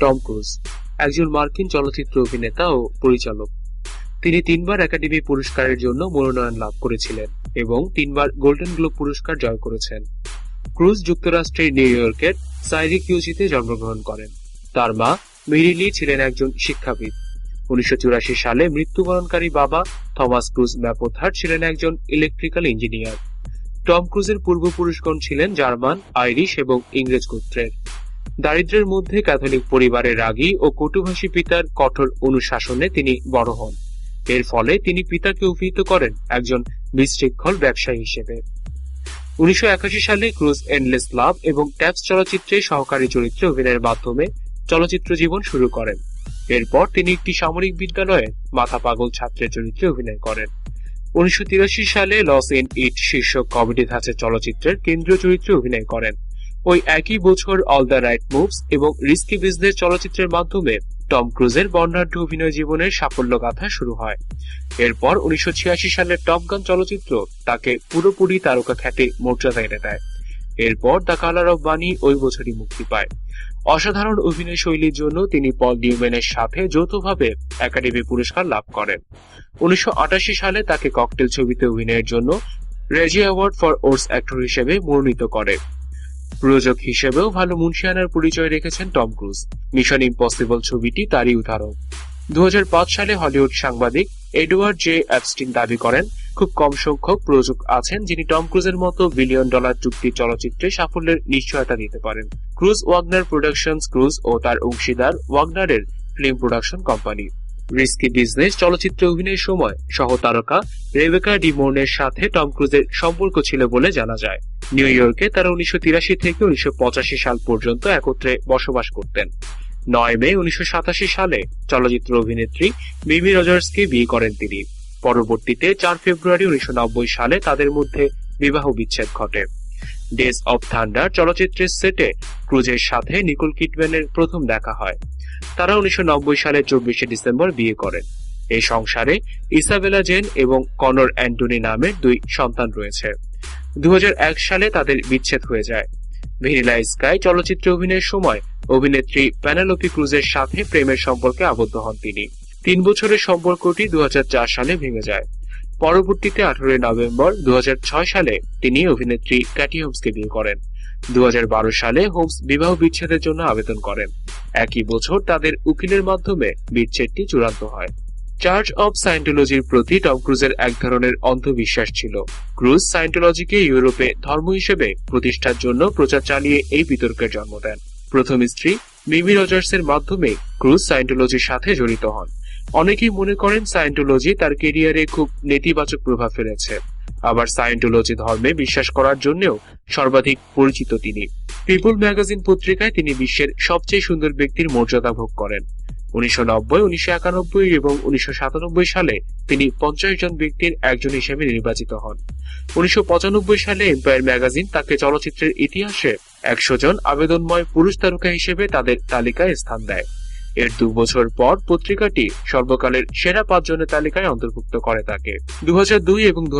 Tom cruise, একজন মার্কিন চলচ্চিত্র অভিনেতা ও পরিচালক। তিনি তিনবার একাডেমি পুরস্কারের জন্য মনোনয়ন লাভ করেছিলেন এবং তিনবার গোল্ডেন গ্লোব পুরস্কার জয় করেছেন। ক্রুজ যুক্তরাষ্ট্রের নিউ ইয়র্কের সাইরিকিউজিতে জন্মগ্রহণ করেন। তার মা মেরিলি ছিলেন একজন শিক্ষাবিদ। উনিশশো চুরাশি সালে মৃত্যুবরণকারী বাবা থমাস ক্রুজ ম্যাপোথার ছিলেন একজন ইলেকট্রিক্যাল ইঞ্জিনিয়ার। টম ক্রুজের পূর্বপুরুষগণ ছিলেন জার্মান, আইরিশ এবং ইংরেজ গোত্রের। দারিদ্র্যের মধ্যে ক্যাথলিক পরিবারের রাগী ও কটুভাষী পিতার কঠোর অনুশাসনে তিনি বড় হন। এর ফলে তিনি পিতাকে অভিহিত করেন একজন বিশৃঙ্খল ব্যবসায়ী হিসেবে। উনিশশো একাশি সালে ক্রুজ এন্ডলেস লাভ এবং ট্যাপস চলচ্চিত্রে সহকারী চরিত্রে অভিনয়ের মাধ্যমে চলচ্চিত্র জীবন শুরু করেন। এরপর তিনি একটি সামরিক বিদ্যালয়ে মাথা পাগল ছাত্রের চরিত্রে অভিনয় করেন। উনিশশো তিরাশি সালে লস ইন ইট শীর্ষক কমেডি ধাঁচের চলচ্চিত্রের কেন্দ্রীয় চরিত্রে অভিনয় করেন। ওই একই বছর অল দ্য রাইট মুভস এবং রিস্কি বিজনেস চলচ্চিত্রের মাধ্যমে টম ক্রুজের বর্ণাঢ্য অভিনয় জীবনের সাফল্য গাথা শুরু হয়। এরপর উনিশশো সালের টপ গান চলচ্চিত্র তাকে পুরোপুরি তারকা খ্যাতি মর্যাদা এনে দেয়। এরপর দ্য কালার অব বানি ওই বছরই মুক্তি পায়। অসাধারণ অভিনয় শৈলীর জন্য তিনি পল নিউম্যানের সাথে যৌথভাবে একাডেমি পুরস্কার লাভ করেন। উনিশশো আটাশি সালে তাকে ককটেল ছবিতে অভিনয়ের জন্য Razzie award for worst actor হিসেবে মনোনীত করে। প্রযোজক হিসেবেও ভালো মুন্সিয়ানার পরিচয় রেখেছেন টম ক্রুজ। মিশন ইম্পসিবল ছবিটি তারই উদাহরণ। দুই হাজার পাঁচ সালে হলিউড সাংবাদিক এডওয়ার্ড জে অ্যাপস্টিন দাবি করেন, খুব কম সংখ্যক প্রযোজক আছেন যিনি টম ক্রুজের মতো বিলিয়ন ডলার চুক্তি চলচ্চিত্রে সাফল্যের নিশ্চয়তা দিতে পারেন। ক্রুজ ওয়াগনার প্রোডাকশনস ক্রুজ ও তার অংশীদার ওয়াগনারের film production company. Risky business চলচ্চিত্রে অভিনয়ের সময় সহতারকা রেবেকা ডিমোর্নের সাথে টম ক্রুজের সম্পর্ক ছিল বলে জানা যায়। নিউ ইয়র্কে তারা উনিশশো তিরাশি থেকে উনিশশো পঁচাশি সাল পর্যন্ত একত্রে বসবাস করতেন। নয় মে উনিশশো সাতাশি সালে চলচ্চিত্র অভিনেত্রী মিমি রজার্সকে বিয়ে করেন তিনি। পরবর্তীতে চার ফেব্রুয়ারি উনিশশো নব্বই সালে তাদের মধ্যে বিবাহ বিচ্ছেদ ঘটে। ডেজ অব থান্ডার চলচ্চিত্রের সেটে ক্রুজের সাথে নিকোল কিটম্যানের প্রথম দেখা হয়। তারা উনিশশো সালের চব্বিশে ডিসেম্বর বিয়ে করেন। এই সংসারে ইসাবেলা জেন এবং কনর অ্যান্টনি নামের দুই সন্তান রয়েছে। দু হাজার এক সালে তাদের বিচ্ছেদ হয়ে যায়। ভেনিলা স্কাই চলচ্চিত্রে অভিনয়ের সময় অভিনেত্রী প্যানালোপি ক্রুজের সাথে প্রেমের সম্পর্কে আবদ্ধ হন তিনি। তিন বছরের সম্পর্কটি দু হাজার চার সালে ভেঙে যায়। পরবর্তীতে আঠারোই নভেম্বর দু হাজার ছয় সালে তিনি অভিনেত্রী ক্যাটি হোমসকে বিয়ে করেন। দু হাজার বারো সালে হোমস বিবাহ বিচ্ছেদের জন্য আবেদন করেন। একই বছর তাদের উকিলের মাধ্যমে বিচ্ছেদটি চূড়ান্ত হয়। চার্চ অব সাইন্টোলজির প্রতি টম ক্রুজের এক ধরনের অন্ধবিশ্বাস ছিল। ক্রুজ সাইন্টোলজিকে ইউরোপে ধর্ম হিসেবে প্রতিষ্ঠার জন্য প্রচার চালিয়ে এই বিতর্কের জন্ম দেন। প্রথম স্ত্রী মিমি রজার্সের মাধ্যমে ক্রুজ সাইন্টোলজির সাথে জড়িত হন। অনেকেই মনে করেন সায়েন্টোলজি তার কেরিয়ারে খুব নেতিবাচক প্রভাব ফেলেছে। আবার সায়েন্টোলজি ধর্মে বিশ্বাস করার জন্যও সর্বাধিক পরিচিত তিনি। পিপুল ম্যাগাজিন পত্রিকায় তিনি বিশ্বের সবচেয়ে সুন্দর ব্যক্তির মর্যাদা ভোগ করেন। উনিশশো নব্বই, উনিশশো একানব্বই এবং উনিশশো সাতানব্বই সালে তিনি পঞ্চাশ জন ব্যক্তির একজন হিসেবে নির্বাচিত হন। উনিশশো পঁচানব্বই সালে এম্পায়ার ম্যাগাজিন তাকে চলচ্চিত্রের ইতিহাসে একশো জন আবেদনময় পুরুষ তারকা হিসেবে তাদের তালিকায় স্থান দেয়। এর দু বছর পর পত্রিকাটি সর্বকালের সেরা পাঁচজনের তালিকায় অন্তর্ভুক্ত করে তাকে। দু এবং দু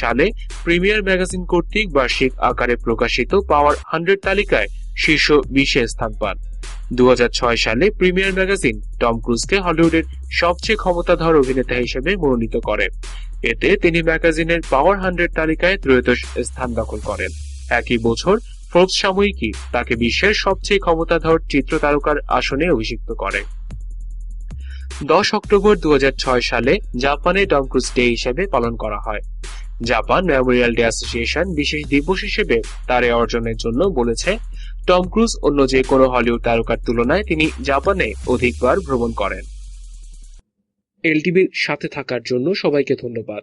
সালে প্রিমিয়ার ম্যাগাজিন কর্তৃক বার্ষিক আকারে প্রকাশিত পাওয়ার হান্ড্রেড তালিকায় শীর্ষ বিশে স্থান পান। দুহাজার ছয় সালে প্রিমিয়ার ম্যাগাজিন টম ক্রুজকে হলিউডের সবচেয়ে ক্ষমতাধর অভিনেতা হিসেবে মনোনীত করে। এতে তিনি ম্যাগাজিনের পাওয়ার হান্ড্রেড তালিকায় ত্রয়োদশ স্থান দখল করেন। একই বছর ফোর্বস সাময়িকী তাকে বিশ্বের সবচেয়ে ক্ষমতাধর চিত্র তারকার আসনে অভিষিক্ত করে। দশ অক্টোবর দু হাজার ছয় সালে জাপানে টম ক্রুজ ডে হিসেবে পালন করা হয়। জাপান মেমোরিয়াল ডে অ্যাসোসিয়েশন বিশেষ দিবস হিসেবে তার অর্জনের জন্য বলেছে, টম ক্রুজ অন্য যে কোনো হলিউড তারকার তুলনায় তিনি জাপানে অধিকবার ভ্রমণ করেন। এলটিভির সাথে থাকার জন্য সবাইকে ধন্যবাদ।